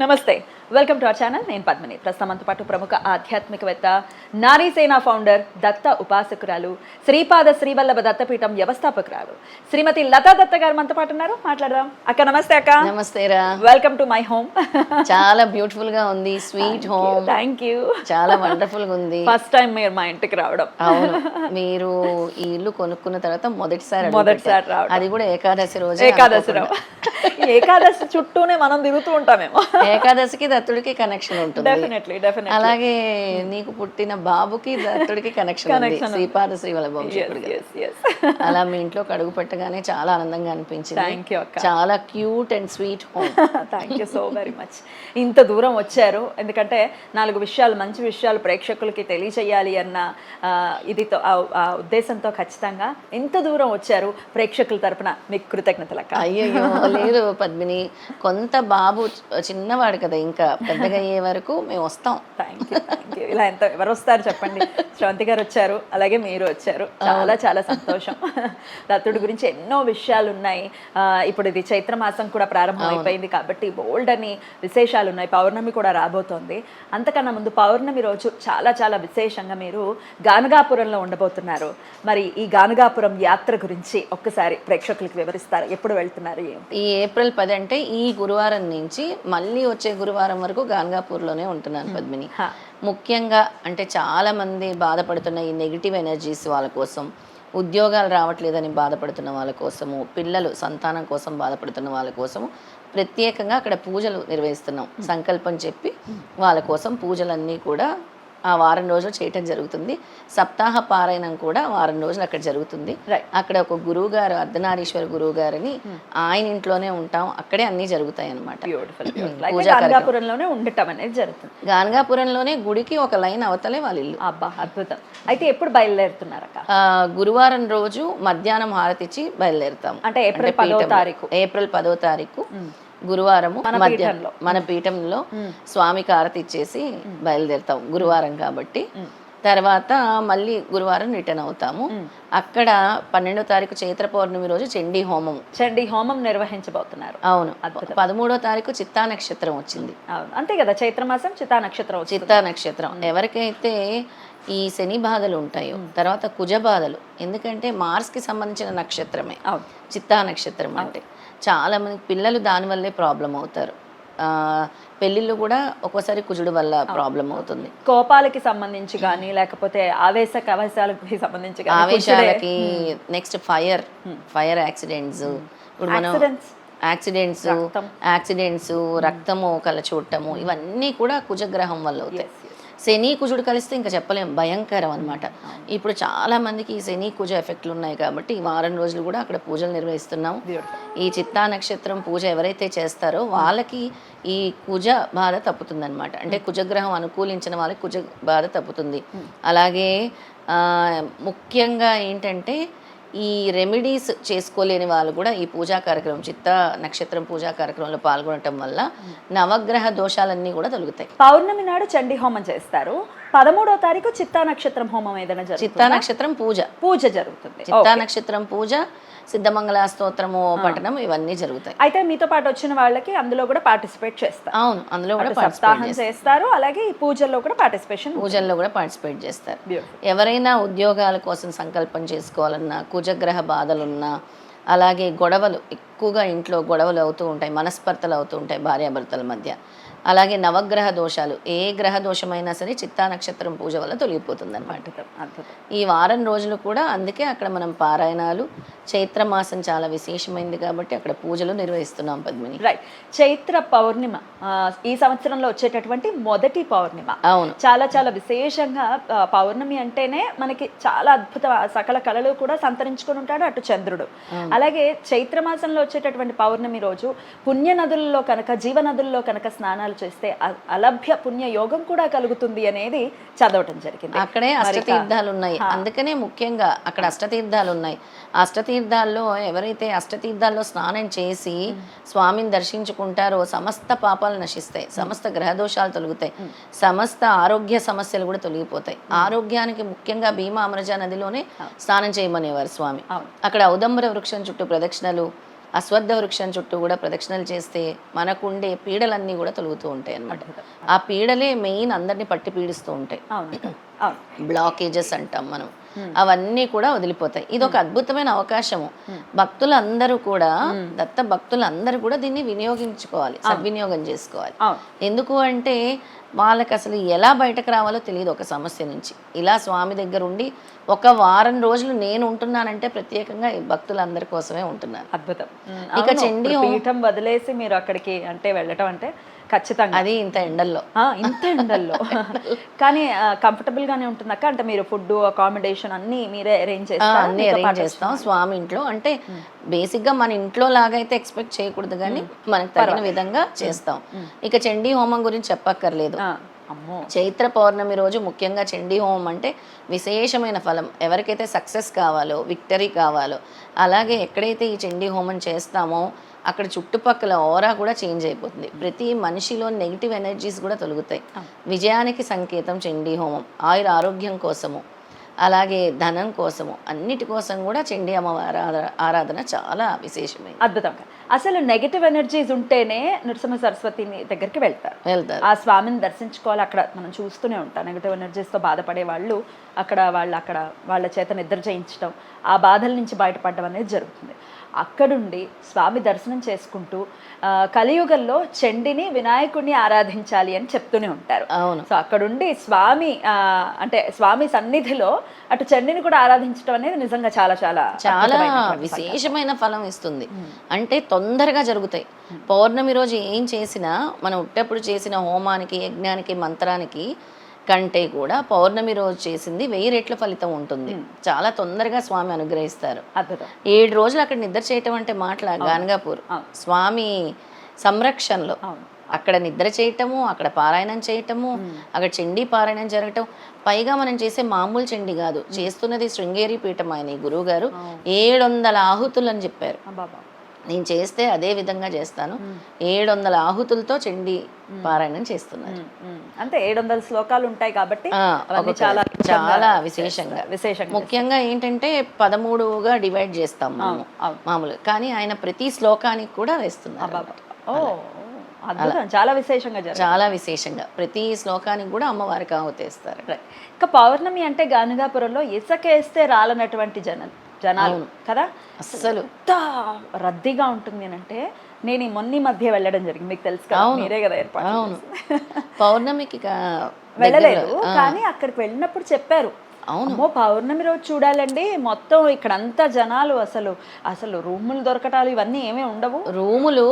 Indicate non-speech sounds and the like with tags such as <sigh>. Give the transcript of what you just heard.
నమస్తే welcome to our channel నేను పద్మిని. ప్రస్తుతం పాటు ప్రముఖ ఆధ్యాత్మికవేత్త నారీసేన ఫౌండర్ దత్త ఉపాసకురాలు శ్రీపాద శ్రీవల్లభ దత్తపీఠం వ్యవస్థాపకురాలు. శ్రీమతి లతా దత్త గారు మనతో పాటు ఉన్నారు. మాట్లాడదాం. అక్క నమస్తే అక్క. నమస్తే రా. వెల్కమ్ టు మై హోమ్ చాలా బ్యూటిఫుల్గా ఉంది. స్వీట్ హోమ్ థ్యాంక్ యూ చాలా వండర్ఫుల్గా ఉంది. ఫస్ట్ టైం మీరు మా ఇంటికి రావడం. అవును. మీరు ఈ ఇల్లు కొనుక్కున్న తర్వాత మొదటిసారి మొదటిసారి. రావడం. అది కూడా ఏకాదశి రోజు ఏకాదశి రావు ఏకాదశి చుట్టూనే మనం తిరుగుతూ ఉంటామేమో. ఏకాదశికి దత్తుడికి కనెక్షన్ ఉంటుంది. అలాగే నీకు పుట్టిన బాబుకి దత్తుడికి కనెక్షన్ ఉంది. శ్రీపాద శ్రీవల అలా మీ ఇంట్లోకి అడుగు పెట్టగానే చాలా ఆనందంగా అనిపించింది. థ్యాంక్ యూ అక్క. చాలా cute and sweet home thank you so very much ఇంత దూరం వచ్చారు. ఎందుకంటే నాలుగు విషయాలు మంచి విషయాలు ప్రేక్షకులకి తెలియచేయాలి అన్న ఇదితో ఉద్దేశంతో ఖచ్చితంగా ఇంత దూరం వచ్చారు ప్రేక్షకుల తరపున మీకు కృతజ్ఞతలు అక్క. అయ్యయ్యో లేదు పద్మిని. కొంత బాబు చిన్నవాడు కదా ఇంకా. పెద్దగా అయ్యే వరకు మేము వస్తాం. థ్యాంక్ యూ థ్యాంక్ యూ ఇలా ఎంత ఎవరు వస్తారు చెప్పండి. శ్రవంతి గారు వచ్చారు అలాగే మీరు వచ్చారు. చాలా చాలా సంతోషం. దత్తుడి గురించి ఎన్నో విషయాలు ఉన్నాయి ఇప్పుడు ఇది చైత్ర మాసం కూడా ప్రారంభం అయిపోయింది కాబట్టి బోల్డ్ అని విశేషాలు ఉన్నాయి పౌర్ణమి కూడా రాబోతోంది. అంతకన్నా ముందు పౌర్ణమి రోజు చాలా చాలా విశేషంగా మీరు గానగాపురంలో ఉండబోతున్నారు. మరి ఈ గానగాపురం యాత్ర గురించి ఒక్కసారి ప్రేక్షకులకు వివరిస్తారు? ఎప్పుడు వెళ్తున్నారు ఈ ఏప్రిల్ పది అంటే ఈ గురువారం నుంచి మళ్ళీ వచ్చే గురువారం వరకు గాన్గాపూర్లోనే ఉంటున్నాను పద్మిని. హా. ముఖ్యంగా అంటే చాలా మంది బాధపడుతున్న ఈ నెగిటివ్ ఎనర్జీస్ వాళ్ళ కోసం ఉద్యోగాలు రావట్లేదని బాధపడుతున్న వాళ్ళ కోసము పిల్లలు సంతానం కోసం బాధపడుతున్న వాళ్ళ కోసము ప్రత్యేకంగా అక్కడ పూజలు నిర్వహిస్తున్నాం. సంకల్పం చెప్పి వాళ్ళ కోసం పూజలన్నీ కూడా ఆ వారం రోజులు చేయటం జరుగుతుంది. సప్తాహ పారాయణం కూడా వారం రోజులు అక్కడ జరుగుతుంది. అక్కడ ఒక గురువు గారు అర్ధనారీశ్వర గురువు గారని ఆయన ఇంట్లోనే ఉంటాం. అక్కడే అన్నీ జరుగుతాయి కార్యక్రమం. గానగాపురంలోనే ఉండటం అనేది జరుగుతుంది. గాన్గాపురంలోనే గుడికి ఒక లైన్ అవతలే వాళ్ళ ఇల్లు. అబ్బా అద్భుతం. అయితే ఎప్పుడు బయలుదేరుతున్నారక్క? ఆ, గురువారం రోజు మధ్యాహ్నం హారతి ఇచ్చి బయలుదేరుతాం. అంటే ఏప్రిల్ పదో. తారీఖు. ఏప్రిల్ పదో తారీఖు. గురువారము మన మధ్యాహ్నం పీఠంలో. మన పీఠంలో స్వామికి హారతి ఇచ్చేసి బయలుదేరుతాం గురువారం కాబట్టి. తర్వాత మళ్ళీ గురువారం రిటర్న్ అవుతాము. అక్కడ పన్నెండో తారీఖు చైత్ర పౌర్ణమి రోజు చండీ హోమం. చండీ హోమం నిర్వహించబోతున్నారు. అవును. పదమూడో తారీఖు చిత్తా నక్షత్రం వచ్చింది. అంతే కదా చైత్రమాసం చితా నక్షత్రం. చిత్తా నక్షత్రం. ఎవరికైతే ఈ శని బాధలు ఉంటాయో తర్వాత కుజ బాధలు ఎందుకంటే మార్స్కి సంబంధించిన నక్షత్రమే. చిత్తా నక్షత్రం అంటే. చాలా మంది పిల్లలు దానివల్లే ప్రాబ్లం అవుతారు. పెళ్ళిళ్ళు కూడా ఒక్కోసారి కుజుడు వల్ల ప్రాబ్లం అవుతుంది. కోపాలకి సంబంధించి కానీ లేకపోతే ఆవేశ కవశాలకి సంబంధించి ఆవేశాలకి నెక్స్ట్ ఫైర్ ఫైర్ యాక్సిడెంట్స్ ఇప్పుడు మనం. యాక్సిడెంట్స్. యాక్సిడెంట్స్ రక్తము కల చూడటము ఇవన్నీ కూడా కుజగ్రహం వల్ల అవుతాయి. శని కుజుడు కలిస్తే ఇంకా చెప్పలేం భయంకరం అనమాట ఇప్పుడు చాలా మందికి ఈ శని కుజ ఎఫెక్ట్లు ఉన్నాయి కాబట్టి ఈ వారం రోజులు కూడా అక్కడ పూజలు నిర్వహిస్తున్నాం. ఈ చిత్తా నక్షత్రం పూజ ఎవరైతే చేస్తారో వాళ్ళకి ఈ కుజ బాధ తప్పుతుందన్నమాట. అంటే కుజగ్రహం అనుకూలించిన వాళ్ళకి కుజ బాధ తప్పుతుంది. అలాగే ముఖ్యంగా ఏంటంటే ఈ రెమెడీస్ చేసుకోలేని వాళ్ళు కూడా ఈ పూజా కార్యక్రమం చిత్త నక్షత్రం పూజా కార్యక్రమంలో పాల్గొనటం వల్ల నవగ్రహ దోషాలన్నీ కూడా తొలుగుతాయి. పౌర్ణమి నాడు చండీ హోమం చేస్తారు. పదమూడో తారీఖు చిత్తా నక్షత్రం హోమం ఏదైనా జరుగుతుంది? చిత్తా నక్షత్రం పూజ. పూజ జరుగుతుంది. చిత్తా నక్షత్రం పూజ సిద్ధమంగళ స్తోత్రము పఠనం ఇవన్నీ జరుగుతాయి. అయితే మీతో పాటు వచ్చిన వాళ్ళకి అందులో కూడా పార్టిసిపేట్ చేస్తారు. అవును అందులో కూడా సప్తాహం చేస్తారు. అలాగే ఈ పూజల్లో కూడా పార్టిసిపేషన్ పూజల్లో కూడా పార్టిసిపేట్ చేస్తారు. ఎవరైనా ఉద్యోగాల కోసం సంకల్పం చేసుకోవాలన్నా కుజగ్రహ బాధలున్నా అలాగే గొడవలు ఎక్కువగా ఇంట్లో గొడవలు అవుతూ ఉంటాయి మనస్పర్ధలు అవుతూ ఉంటాయి భార్యాభర్తల మధ్య. అలాగే నవగ్రహ దోషాలు ఏ గ్రహ దోషమైనా సరే చిత్తా నక్షత్రం పూజ వల్ల తొలగిపోతుంది అనమాట ఈ వారం రోజులు కూడా అందుకే అక్కడ మనం పారాయణాలు చైత్రమాసం చాలా విశేషమైంది కాబట్టి అక్కడ పూజలు నిర్వహిస్తున్నాం పద్మిని. రైట్ చైత్ర పౌర్ణిమ ఈ సంవత్సరంలో వచ్చేటటువంటి మొదటి పౌర్ణిమ. అవును. చాలా చాలా విశేషంగా పౌర్ణమి అంటేనే మనకి చాలా అద్భుత సకల కళలు కూడా సంతరించుకొని ఉంటాడు అటు చంద్రుడు. అలాగే చైత్ర మాసంలో వచ్చేటటువంటి పౌర్ణమి రోజు పుణ్య నదుల్లో కనుక జీవ నదుల్లో కనుక స్నానాలు చేస్తే అలభ్య పుణ్య యోగం కూడా కలుగుతుంది అనేది చదవటం జరిగింది. అక్కడే అష్టతీర్థాలు ఉన్నాయి అందుకనే ముఖ్యంగా అక్కడ అష్టతీర్థాలు ఉన్నాయి అష్టతీర్థాల్లో ఎవరైతే అష్టతీర్థాల్లో స్నానం చేసి స్వామిని దర్శించుకుంటారో సమస్త పాపాలు నశిస్తాయి. సమస్త గ్రహదోషాలు తొలగుతాయి. సమస్త ఆరోగ్య సమస్యలు కూడా తొలగిపోతాయి. ఆరోగ్యానికి ముఖ్యంగా భీమా అమరజ నదిలోనే స్నానం చేయమనేవారు స్వామి. అక్కడ ఔదంబర వృక్షం చుట్టూ ప్రదక్షిణలు అశ్వత్థ వృక్షం చుట్టూ కూడా ప్రదక్షిణలు చేస్తే మనకుండే పీడలన్నీ కూడా తొలుగుతూ ఉంటాయి అన్నమాట. ఆ పీడలే మెయిన్ అందరినీ పట్టి పీడిస్తూ ఉంటాయి. బ్లాకేజెస్ అంటాం మనం. అవన్నీ కూడా వదిలిపోతాయి. ఇది ఒక అద్భుతమైన అవకాశము. భక్తులందరూ కూడా దత్త భక్తులందరూ కూడా దీన్ని వినియోగించుకోవాలి సద్వినియోగం చేసుకోవాలి. ఎందుకు అంటే వాళ్ళకి అసలు ఎలా బయటకు రావాలో తెలియదు ఒక సమస్య నుంచి. ఇలా స్వామి దగ్గర ఉండి ఒక వారం రోజులు నేను ఉంటున్నానంటే ప్రత్యేకంగా ఈ భక్తులందరి కోసమే ఉంటున్నాను. అద్భుతం. ఇక. చండీ పీఠం వదిలేసి మీరు అక్కడికి అంటే వెళ్ళటం అంటే ఖచ్చితంగా. అది ఇంత ఎండల్లో. ఇంత ఎండల్లో. <laughs> కానీ కంఫర్టబుల్ గానే ఉంటుందక్క అంటే మీరు ఫుడ్ అకామిడేషన్ అన్ని మీరే అరేంజ్ ఆ, చేస్తారు అన్ని అరేంజ్ చేస్తాం. స్వామి ఇంట్లో అంటే బేసిక్గా మన ఇంట్లో లాగా అయితే ఎక్స్పెక్ట్ చేయకూడదు కానీ మనకు తగిన విధంగా చేస్తాం. ఇక చండీ హోమం గురించి చెప్పక్కర్లేదు. చైత్ర పౌర్ణమి రోజు ముఖ్యంగా చండీ హోమం అంటే విశేషమైన ఫలం. ఎవరికైతే సక్సెస్ కావాలో విక్టరీ కావాలో అలాగే ఎక్కడైతే ఈ చండీ హోమం చేస్తామో అక్కడ చుట్టుపక్కల ఓరా కూడా చేంజ్ అయిపోతుంది. ప్రతి మనిషిలో నెగిటివ్ ఎనర్జీస్ కూడా తొలుగుతాయి. విజయానికి సంకేతం చండీ హోమం. ఆయుర ఆరోగ్యం కోసము. అలాగే ధనం కోసము అన్నిటి కోసం కూడా చండీ అమ్మవారి ఆరా- ఆరాధన చాలా విశేషమైనది అద్భుతంగా అసలు నెగటివ్ ఎనర్జీస్ ఉంటేనే నృసింహ సరస్వతి దగ్గరికి వెళ్తారు. వెళ్తారు. ఆ స్వామిని దర్శించుకోవాలి. అక్కడ మనం చూస్తూనే ఉంటాం. నెగటివ్ ఎనర్జీస్తో బాధపడే వాళ్ళు అక్కడ వాళ్ళు అక్కడ వాళ్ళ చేత నిద్ర చేయించడం ఆ బాధల నుంచి బయటపడడం అనేది జరుగుతుంది. అక్కడుండి స్వామి దర్శనం చేసుకుంటూ కలియుగంలో చండిని వినాయకుడిని ఆరాధించాలి అని చెప్తూనే ఉంటారు. అవును. సో అక్కడుండి స్వామి అంటే స్వామి సన్నిధిలో అటు చండిని కూడా ఆరాధించడం అనేది నిజంగా చాలా చాలా చాలా. విశేషమైన ఫలం ఇస్తుంది. అంటే తొందరగా జరుగుతాయి. పౌర్ణమి రోజు ఏం చేసినా మనం ఉట్టప్పుడు చేసిన హోమానికి యజ్ఞానికి మంత్రానికి కంటే కూడా పౌర్ణమి రోజు చేసింది వెయ్యి రెట్ల ఫలితం ఉంటుంది. చాలా తొందరగా స్వామి అనుగ్రహిస్తారు. ఏడు రోజులు అక్కడ నిద్ర చేయటం అంటే మాటల? గాన్గాపూర్. స్వామి సంరక్షణలో. అక్కడ నిద్ర చేయటము అక్కడ పారాయణం చేయటము అక్కడ చండీ పారాయణం జరగటం. పైగా మనం చేసే మామూలు చండీ కాదు. చేస్తున్నది శృంగేరి పీఠం ఆయన గురువు గారు ఏడు వందల ఆహుతులు అని చెప్పారు నేను చేస్తే అదే విధంగా చేస్తాను. ఏడు వందల ఆహుతులతో చండీ పారాయణం చేస్తున్నారు. అంటే ఏడు వందల శ్లోకాలు ఉంటాయి కాబట్టి చాలా చాలా విశేషంగా. విశేషంగా ముఖ్యంగా ఏంటంటే పదమూడుగా డివైడ్ చేస్తాం మనము. మామూలుగా. కానీ ఆయన ప్రతి శ్లోకానికి కూడా వేస్తున్నారు చాలా విశేషంగా చాలా విశేషంగా. ప్రతి శ్లోకానికి కూడా అమ్మవారికి ఆహుతేస్తారు Right. ఇంకా పౌర్ణమి అంటే గానుగాపురంలో ఇసకేస్తే రాలనటువంటి జనం. జనాలు కదా? అస్సలు. ఎంత రద్దీగా ఉంటుంది అని అంటే నేను ఈ మొన్ని మధ్య వెళ్ళడం జరిగింది. మీకు తెలుసు కదా మీరే కదా ఏర్పాటు అవును. పౌర్ణమికి <laughs> వెళ్ళలేదు కానీ అక్కడికి వెళ్ళినప్పుడు చెప్పారు. అవును. పౌర్ణమి రోజు చూడాలండి. మొత్తం ఇక్కడ అంతా జనాలు అసలు అసలు రూములు దొరకటాలు ఇవన్నీ ఏమీ ఉండవు. రూములు